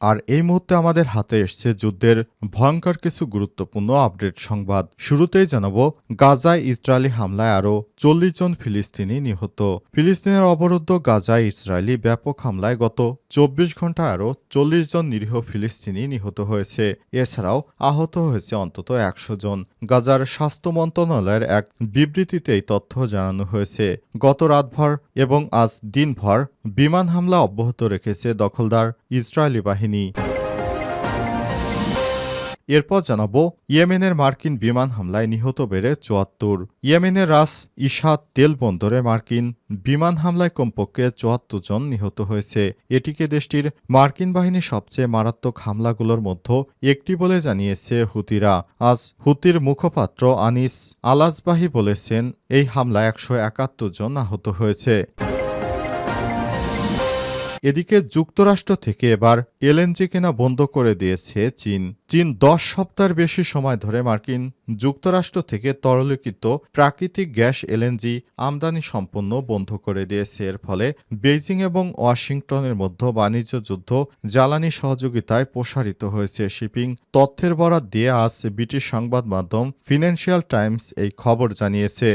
আর এই মুহূর্তে আমাদের হাতে এসছে যুদ্ধের ভয়ঙ্কর কিছু গুরুত্বপূর্ণ আপডেট সংবাদ। শুরুতেই জানাব, গাজায় ইসরায়েলি হামলায় আরও চল্লিশ জন ফিলিস্তিনি নিহত। ফিলিস্তিনের অবরুদ্ধ গাজায় ইসরায়েলি ব্যাপক হামলায় গত চব্বিশ ঘন্টায় আরও চল্লিশ জন নিরীহ ফিলিস্তিনি নিহত হয়েছে। এছাড়াও আহত হয়েছে অন্তত একশো জন। গাজার স্বাস্থ্য মন্ত্রণালয়ের এক বিবৃতিতে এই তথ্য জানানো হয়েছে। গত রাতভর এবং আজ দিনভর বিমান হামলা অব্যাহত রেখেছে দখলদার ইসরায়েলি বাহিনী। এরপর জানাব, ইয়েমেনের মার্কিন বিমান হামলায় নিহত বেড়ে চুয়াত্তর। ইয়েমেনের রাস ইশাদ তেল বন্দরে মার্কিন বিমান হামলায় কমপক্ষে চুয়াত্তর জন নিহত হয়েছে। এটিকে দেশটির মার্কিন বাহিনীর সবচেয়ে মারাত্মক হামলাগুলোর মধ্যে একটি বলে জানিয়েছে হুতিরা। আজ হুতির মুখপাত্র আনিস আলাজবাহি বলেছেন, এই হামলায় একশো একাত্তর জন আহত হয়েছে। এদিকে যুক্তরাষ্ট্র থেকে এবার এলএনজি কেনা বন্ধ করে দিয়েছে চীন। চীন দশ সপ্তাহের বেশি সময় ধরে মার্কিন যুক্তরাষ্ট্র থেকে তরলীকৃত প্রাকৃতিক গ্যাস এলএনজি আমদানি সম্পূর্ণ বন্ধ করে দিয়েছে। এর ফলে বেইজিং এবং ওয়াশিংটনের মধ্যে বাণিজ্য যুদ্ধ, জ্বালানি সহযোগিতায় প্রসারিত হয়েছে। শিপিং তথ্যের বরাত দিয়ে আজ ব্রিটিশ সংবাদ মাধ্যম ফিনান্সিয়াল টাইমস এই খবর জানিয়েছে।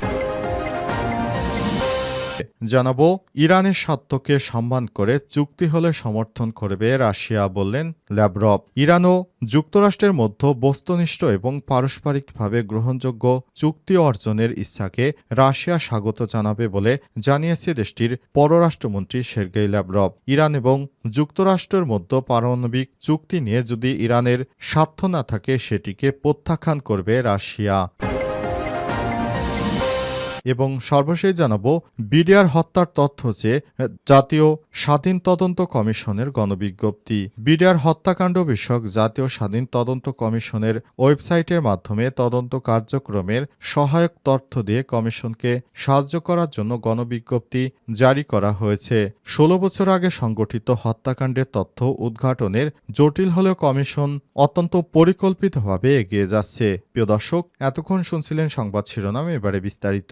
জানাব, ইরানের স্বার্থকে সম্মান করে চুক্তি হলে সমর্থন করবে রাশিয়া বললেন ল্যাব্রভ ইরান ও যুক্তরাষ্ট্রের মধ্যে বস্তুনিষ্ঠ এবং পারস্পরিকভাবে গ্রহণযোগ্য চুক্তি অর্জনের ইচ্ছাকে রাশিয়া স্বাগত জানাবে বলে জানিয়েছে দেশটির পররাষ্ট্রমন্ত্রী সের্গেই ল্যাব্রভ ইরান এবং যুক্তরাষ্ট্রের মধ্যে পারমাণবিক চুক্তি নিয়ে যদি ইরানের স্বার্থ না থাকে, সেটিকে প্রত্যাখ্যান করবে রাশিয়া। এবং সর্বশেষ জানাব বিডিআর হত্যার তথ্য যে, জাতীয় স্বাধীন তদন্ত কমিশনের গণবিজ্ঞপ্তি। বিডিআর হত্যাকাণ্ড বিষয়ক জাতীয় স্বাধীন তদন্ত কমিশনের ওয়েবসাইটের মাধ্যমে তদন্ত কার্যক্রমের সহায়ক তথ্য দিয়ে কমিশনকে সাহায্য করার জন্য গণবিজ্ঞপ্তি জারি করা হয়েছে। ষোলো বছর আগে সংগঠিত হত্যাকাণ্ডের তথ্য উদ্ঘাটনের জটিল হলেও কমিশন অত্যন্ত পরিকল্পিতভাবে এগিয়ে যাচ্ছে। প্রিয় দর্শক, এতক্ষণ শুনছিলেন সংবাদ শিরোনাম, এবারে বিস্তারিত।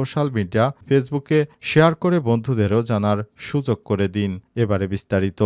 সোশ্যাল মিডিয়া ফেসবুকে শেয়ার করে বন্ধুদেরও জানার সুযোগ করে দিন। এবারে বিস্তারিত।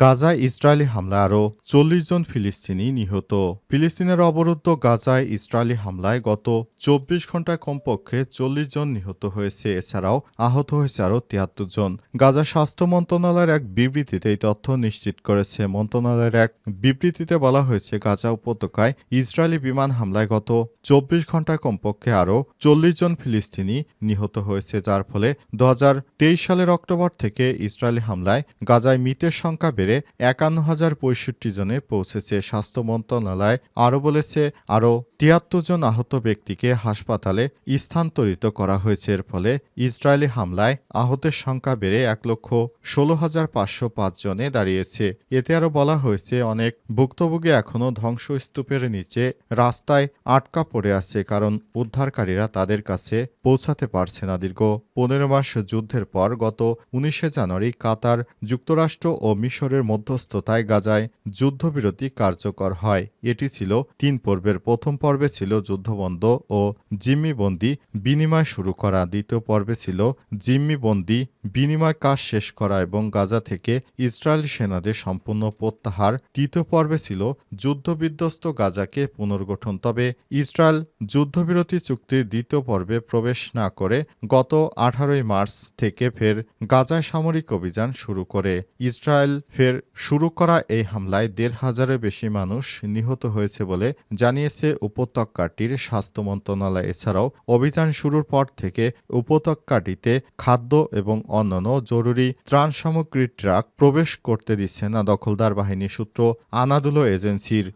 গাজায় ইসরায়েলি হামলায় আরও চল্লিশ জন ফিলিস্তিনি নিহত। ফিলিস্তিনের অবরুদ্ধ গাজায় ইসরায়েলি হামলায় গত চব্বিশ ঘন্টায় কমপক্ষে চল্লিশ জন নিহত হয়েছে। এছাড়াও আহত হয়েছে আরও তিয়াত্তর জন। গাজা স্বাস্থ্য মন্ত্রণালয়ের এক বিবৃতিতে এই তথ্য নিশ্চিত করেছে। মন্ত্রণালয়ের এক বিবৃতিতে বলা হয়েছে, গাজা উপত্যকায় ইসরায়েলি বিমান হামলায় গত চব্বিশ ঘন্টায় কমপক্ষে আরও চল্লিশ জন ফিলিস্তিনি নিহত হয়েছে। যার ফলে দু হাজার তেইশ সালের অক্টোবর থেকে ইসরায়েলি হামলায় গাজায় মৃতের সংখ্যা বেড়ে একান্ন হাজার পঁয়ষট্টি জনে পৌঁছেছে স্বাস্থ্য মন্ত্রণালয়। আরও বলেছে, আরও তিয়াত্তর জন আহত ব্যক্তিকে হাসপাতালে স্থানান্তরিত করা হয়েছে। এর ফলে ইসরায়েলি হামলায় আহতের সংখ্যা বেড়ে এক লক্ষ ষোলো হাজার পাঁচশো পাঁচ জনে দাঁড়িয়েছে। এতে আরও বলা হয়েছে, অনেক ভুক্তভোগী এখনও ধ্বংসস্তূপের নিচে রাস্তায় আটকা পড়ে আছে কারণ উদ্ধারকারীরা তাদের কাছে পৌঁছাতে পারছে না। দীর্ঘ পনেরো মাস যুদ্ধের পর গত উনিশে জানুয়ারি কাতার যুক্তরাষ্ট্র ও মিশরের মধ্যস্থতায় গাজায় যুদ্ধবিরতি কার্যকর হয়। এটি ছিল তিন পর্বের প্রথম পর্বে ছিল যুদ্ধবন্ধ ও জিম্মিবন্দি বিনিময় শুরু করা। দ্বিতীয় পর্বে ছিল জিম্মিবন্দি বিনিময় কাজ শেষ করা এবং গাজা থেকে ইসরায়েল সেনাদের সম্পূর্ণ প্রত্যাহার। তৃতীয় পর্বে ছিল যুদ্ধবিধ্বস্ত গাজাকে পুনর্গঠন। তবে ইসরায়েল যুদ্ধবিরতি চুক্তির দ্বিতীয় পর্বে প্রবেশ না করে গত আঠারোই মার্চ থেকে ফের গাজায় সামরিক অভিযান শুরু করে। ইসরায়েল ফের শুরু করা এই হামলায় দেড় হাজারের বেশি মানুষ নিহত হয়েছে বলে জানিয়েছে উপত্যকাটির স্বাস্থ্য মন্ত্রণালয়। এছাড়াও অভিযান শুরুর পর থেকে উপত্যকাটিতে খাদ্য এবং অন্যান্য জরুরি ত্রাণ সামগ্রীর ট্রাক প্রবেশ করতে দিচ্ছে না। দখলদার বাহিনী সূত্র আনাদুলো এজেন্সির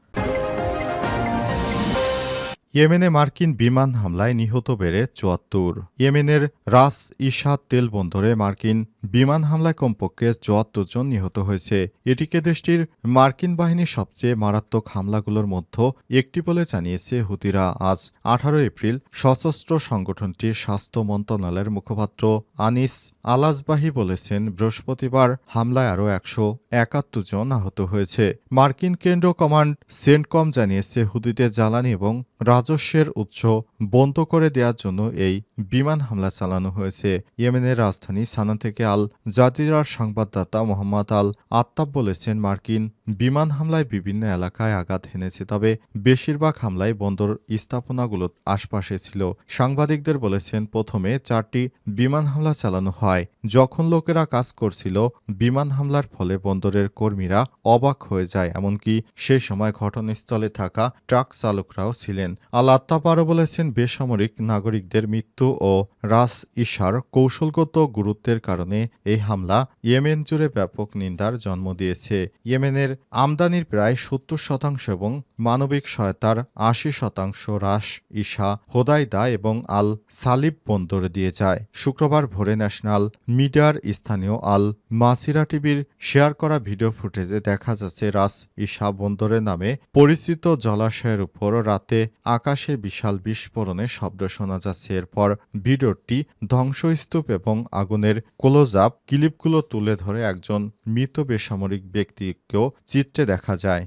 ইয়েমেনে মার্কিন বিমান হামলায় নিহত বেড়ে চুয়াত্তর। ইয়েমেনের রাস ইশাদ তেল বন্দরে মার্কিন বিমান হামলায় কমপক্ষে চুয়াত্তর জন নিহত হয়েছে। এটিকে দেশটির মার্কিন বাহিনীর সবচেয়ে মারাত্মক হামলাগুলোর মধ্যে একটি বলে জানিয়েছে হুতিরা। আজ আঠারো এপ্রিল সশস্ত্র সংগঠনটির স্বাস্থ্য মন্ত্রণালয়ের মুখপাত্র আনিস আলাজবাহি বলেছেন, বৃহস্পতিবার হামলায় আরও একশো একাত্তর জন আহত হয়েছে। মার্কিন কেন্দ্র কমান্ড সেন্টকম জানিয়েছে হুদিদের জ্বালানি এবং রাজস্বের উৎস বন্ধ করে দেওয়ার জন্য এই বিমান হামলা চালানো হয়েছে। ইয়েমেনের রাজধানী সানা থেকে আল জাজিরার সংবাদদাতা মোহাম্মদ আল আত্তাব বলেছেন, মার্কিন বিমান হামলায় বিভিন্ন এলাকায় আঘাত হেনেছে, তবে বেশিরভাগ হামলায় বন্দর স্থাপনাগুলো আশপাশে ছিল। সাংবাদিকদের বলেছেন, প্রথমে চারটি বিমান হামলা চালানো হয়। যখন লোকেরা কাজ করছিল, বিমান হামলার ফলে বন্দরের কর্মীরা অবাক হয়ে যায়। এমনকি সে সময় ঘটনাস্থলে থাকা ট্রাক চালকরাও ছিলেন। আল আত্তাপ আরও বলেছেন, বেসামরিক নাগরিকদের মৃত্যু ও রাস ইশার কৌশলগত গুরুত্বের কারণে এই হামলা ইয়েমেন জুড়ে ব্যাপক নিন্দার জন্ম দিয়েছে। ইয়েমেনের আমদানির প্রায় সত্তর শতাংশ এবং মানবিক সহায়তার আশি শতাংশ রাস ইশা হোদাইদা এবং আল সালিব বন্দরে দিয়ে যায়। শুক্রবার ভোরে ন্যাশনাল মিডিয়ার স্থানীয় আল মাসিরা টিভির শেয়ার করা ভিডিও ফুটেজে দেখা যাচ্ছে, রাস ইশা বন্দরের নামে পরিচিত জলাশয়ের উপর রাতে আকাশে বিশাল বিস্ফোরণের শব্দ শোনা যাচ্ছে। এরপর ভিডিওটি ধ্বংসস্তূপ এবং আগুনের ক্লোজ আপ ক্লিপগুলো তুলে ধরে একজন মৃত বেসামরিক ব্যক্তিকেও চিত্রে দেখা যায়।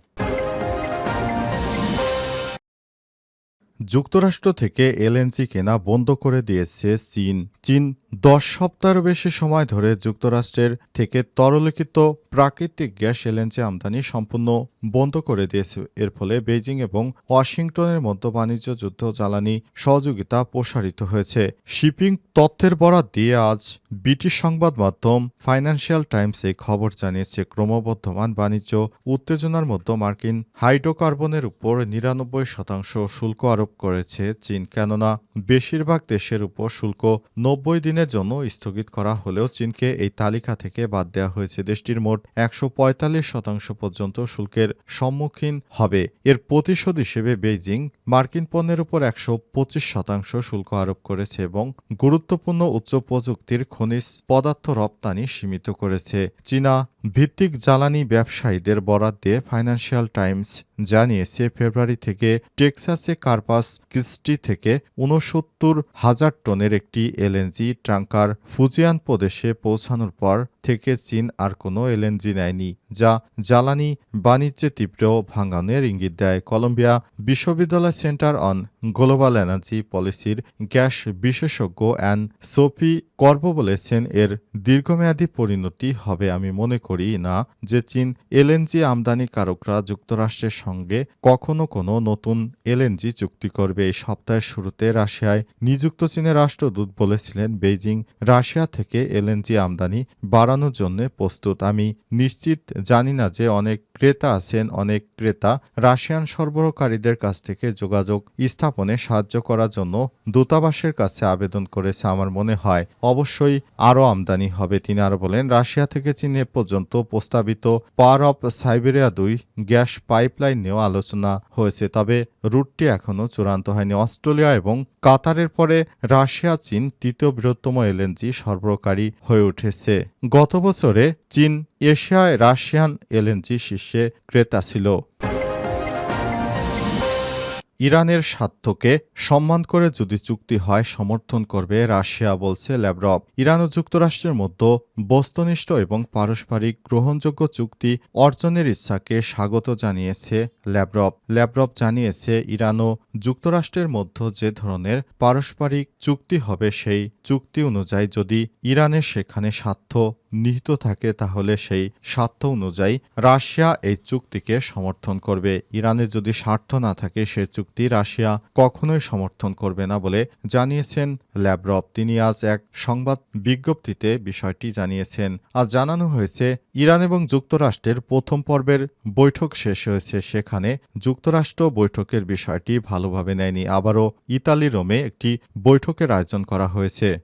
যুক্তরাষ্ট্র থেকে এলএনজি কেনা বন্ধ করে দিয়েছে চীন। চীন দশ সপ্তাহের বেশি সময় ধরে যুক্তরাষ্ট্রের থেকে তরলিখিত প্রাকৃতিক গ্যাস এলএনজি আমদানি সম্পূর্ণ বন্ধ করে দিয়েছে। এর ফলে বেইজিং এবং ওয়াশিংটনের মধ্যে বাণিজ্য যুদ্ধ জ্বালানি সহযোগিতা প্রসারিত হয়েছে। শিপিং তথ্যের বরাত দিয়ে আজ ব্রিটিশ সংবাদ মাধ্যম ফাইন্যান্সিয়াল টাইমস এই খবর জানিয়েছে। ক্রমবর্ধমান বাণিজ্য উত্তেজনার মধ্যে মার্কিন হাইড্রোকার্বনের উপর নিরানব্বই শতাংশ শুল্ক আরোপ করেছে চীন, কেননা বেশিরভাগ দেশের উপর শুল্ক নব্বই দিনের জন্য স্থগিত করা হলেও চীনকে এই তালিকা থেকে বাদ দেওয়া হয়েছে। দেশটির মোট একশো পঁয়তাল্লিশ শতাংশ পর্যন্ত শুল্কের সম্মুখীন হবে। এর প্রতিশোধ হিসেবে বেইজিং মার্কিন পণ্যের উপর একশো পঁচিশ শতাংশ শুল্ক আরোপ করেছে এবং গুরুত্বপূর্ণ উচ্চ প্রযুক্তির খনিজ পদার্থ রপ্তানি সীমিত করেছে। চীনা ভিত্তিক জ্বালানি ব্যবসায়ীদের বরাদ দিয়ে ফাইন্যান্সিয়াল টাইমস জানিয়েছে, ফেব্রুয়ারি থেকে টেক্সাসে কার্পাস কিস্টি থেকে উনসত্তর হাজার টনের একটি এলএনজি ট্রাঙ্কার ফুজিয়ান প্রদেশে পৌঁছানোর পর থেকে চীন আর কোনো এলএনজি নেয়নি, যা জ্বালানি বাণিজ্যে তীব্র ভাঙনের ইঙ্গিত দেয়। কলম্বিয়া বিশ্ববিদ্যালয় সেন্টার অন গ্লোবাল এনার্জি পলিসির গ্যাস বিশেষজ্ঞ অ্যান সোফি কর্ব বলেছেন, এর দীর্ঘমেয়াদী পরিণতি হবে আমি মনে করি না যে চীন এলএনজি আমদানিকারকরা যুক্তরাষ্ট্রের সঙ্গে কখনো কোনো নতুন এলএনজি চুক্তি করবে। এই সপ্তাহের শুরুতে রাশিয়ায় নিযুক্ত চীনের রাষ্ট্রদূত বলেছিলেন, বেইজিং রাশিয়া থেকে এলএনজি আমদানি বাড়ানোর জন্য প্রস্তুত। আমি নিশ্চিত জানি না যে অনেক ক্রেতা আছেন অনেক ক্রেতা রাশিয়ান সরবরাহকারীদের কাছ থেকে যোগাযোগ স্থাপনে সাহায্য করার জন্য দূতাবাসের কাছে আবেদন করেছে আমার মনে হয়। অবশ্যই আরও আমদানি হবে, তিনি আরও বলেন। রাশিয়া থেকে চীনে পর্যন্ত প্রস্তাবিত পাওয়ার অফ সাইবেরিয়া দুই গ্যাস পাইপলাইন নিয়েও আলোচনা হয়েছে, তবে রুটটি এখনও চূড়ান্ত হয়নি। অস্ট্রেলিয়া এবং কাতারের পরে রাশিয়া, চীন তৃতীয় বৃহত্তম এলএনজি সরবরাহকারী হয়ে উঠেছে। গত বছরে চীন এশিয়ায় রাশিয়ান এলএনজি শীর্ষে ক্রেতা ছিল। ইরানের স্বার্থকে সম্মান করে যদি চুক্তি হয়, সমর্থন করবে রাশিয়া, বলছে ল্যাব্রভ ইরান ও যুক্তরাষ্ট্রের মধ্যে বস্তুনিষ্ঠ এবং পারস্পরিক গ্রহণযোগ্য চুক্তি অর্জনের ইচ্ছাকে স্বাগত জানিয়েছে ল্যাব্রভ ল্যাব্রভ জানিয়েছে, ইরান ও যুক্তরাষ্ট্রের মধ্যে যে ধরনের পারস্পরিক চুক্তি হবে, সেই চুক্তি অনুযায়ী যদি ইরানের সেখানে স্বার্থ নিহিত থাকে, তাহলে সেই স্বার্থ অনুযায়ী রাশিয়া এই চুক্তিকে সমর্থন করবে। ইরানের যদি স্বার্থ না থাকে, সে চুক্তি রাশিয়া কখনোই সমর্থন করবে না বলে জানিয়েছেন ল্যাব্রভ তিনি আজ এক সংবাদ বিজ্ঞপ্তিতে বিষয়টি জানিয়েছেন। আর জানানো হয়েছে, ইরান এবং যুক্তরাষ্ট্রের প্রথম পর্বের বৈঠক শেষ হয়েছে। সেখানে যুক্তরাষ্ট্র বৈঠকের বিষয়টি ভালোভাবে নেয়নি। আবারও ইতালি রোমে একটি বৈঠকের আয়োজন করা হয়েছে।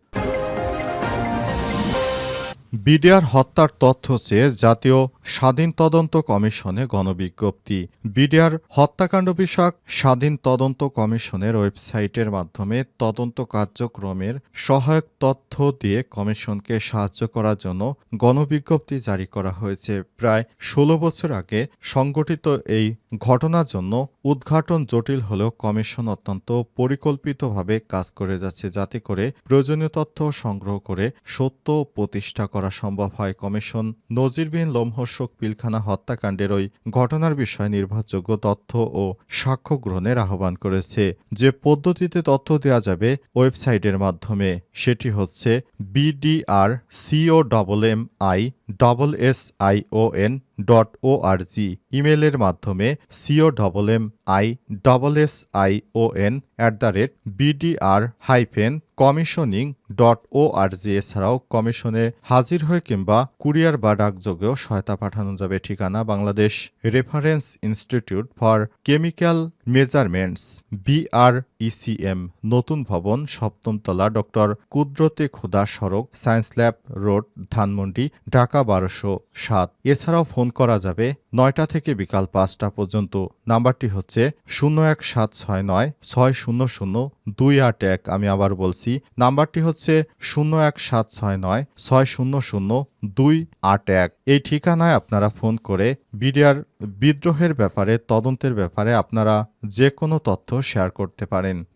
বিডিআর হত্যার তথ্য চেয়ে জাতীয় স্বাধীন তদন্ত কমিশনে গণবিজ্ঞপ্তি। বিডিআর হত্যাকাণ্ড বিষয়ক স্বাধীন তদন্ত কমিশনের ওয়েবসাইটের মাধ্যমে তদন্ত কার্যক্রমের সহায়ক তথ্য দিয়ে কমিশনকে সাহায্য করার জন্য গণবিজ্ঞপ্তি জারি করা হয়েছে। প্রায় ষোলো বছর আগে সংগঠিত এই ঘটনার জন্য উদ্ঘাটন জটিল হলেও কমিশন অত্যন্ত পরিকল্পিতভাবে কাজ করে যাচ্ছে, যাতে করে প্রয়োজনীয় তথ্য সংগ্রহ করে সত্য প্রতিষ্ঠা করা সম্ভব হয়। কমিশন নজিরবিহীন লোমহর্ষক পিলখানা হত্যাকাণ্ডের ওই ঘটনার বিষয়ে নির্ভরযোগ্য তথ্য ও সাক্ষ্য গ্রহণের আহ্বান করেছে। যে পদ্ধতিতে তথ্য দেওয়া যাবে ওয়েবসাইটের মাধ্যমে, সেটি হচ্ছে BDR C O double M I double S I O N dot O R G ইমেলের মাধ্যমে C O double M I double S I O N at the rate BDR hyphen commissioning dot O R G এছাড়াও কমিশনে হাজির হয়ে কিংবা courier বা ডাকযোগেও সহায়তা পাঠানো যাবে। ঠিকানা Bangladesh reference institute for chemical measurements BRICM নতুন ভবন, সপ্তম তলা, ডক্টর কুদরতে খোদা সড়ক, science lab road, Dhanmondi, Dhaka বারোশো সাত। এছাড়াও ফোন করা যাবে নয়টা থেকে বিকাল পাঁচটা পর্যন্ত। নাম্বারটি হচ্ছে শূন্য এক সাত ছয় নয় ছয় শূন্য শূন্য দুই আট এক, আমি আবার বলছি, নাম্বারটি হচ্ছে শূন্য এক সাত ছয় নয়, ছয় শূন্য শূন্য দুই আট এক। এই ঠিকানায় আপনারা ফোন করে বিডিআর বিদ্রোহের ব্যাপারে, তদন্তের ব্যাপারে আপনারা যে কোনো তথ্য শেয়ার করতে পারেন।